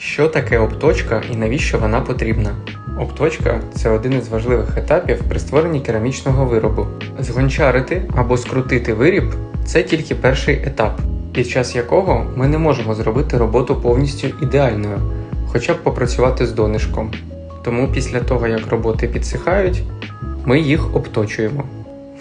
Що таке обточка і навіщо вона потрібна? Обточка це один із важливих етапів при створенні керамічного виробу. Згончарити або скрутити виріб це тільки перший етап, під час якого ми не можемо зробити роботу повністю ідеальною, хоча б попрацювати з донишком. Тому після того, як роботи підсихають, ми їх обточуємо.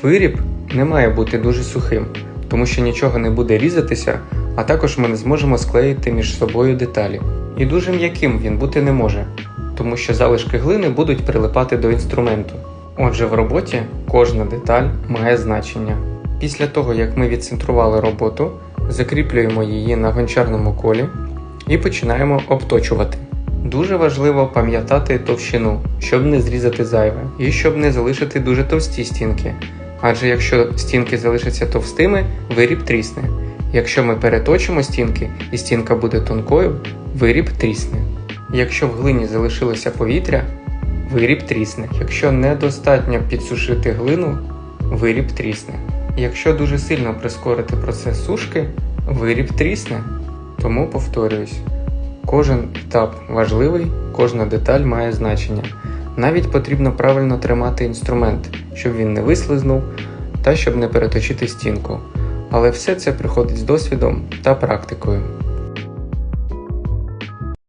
Виріб не має бути дуже сухим, тому що нічого не буде різатися, а також ми не зможемо склеїти між собою деталі. І дуже м'яким він бути не може, тому що залишки глини будуть прилипати до інструменту. Отже, в роботі кожна деталь має значення. Після того, як ми відцентрували роботу, закріплюємо її на гончарному колі і починаємо обточувати. Дуже важливо пам'ятати товщину, щоб не зрізати зайве, і щоб не залишити дуже товсті стінки. Адже якщо стінки залишаться товстими, виріб трісне. Якщо ми переточимо стінки і стінка буде тонкою, виріб трісне. Якщо в глині залишилося повітря, виріб трісне. Якщо недостатньо підсушити глину, виріб трісне. Якщо дуже сильно прискорити процес сушки, виріб трісне. Тому повторююсь, кожен етап важливий, кожна деталь має значення. Навіть потрібно правильно тримати інструмент, щоб він не вислизнув та щоб не переточити стінку. Але все це приходить з досвідом та практикою.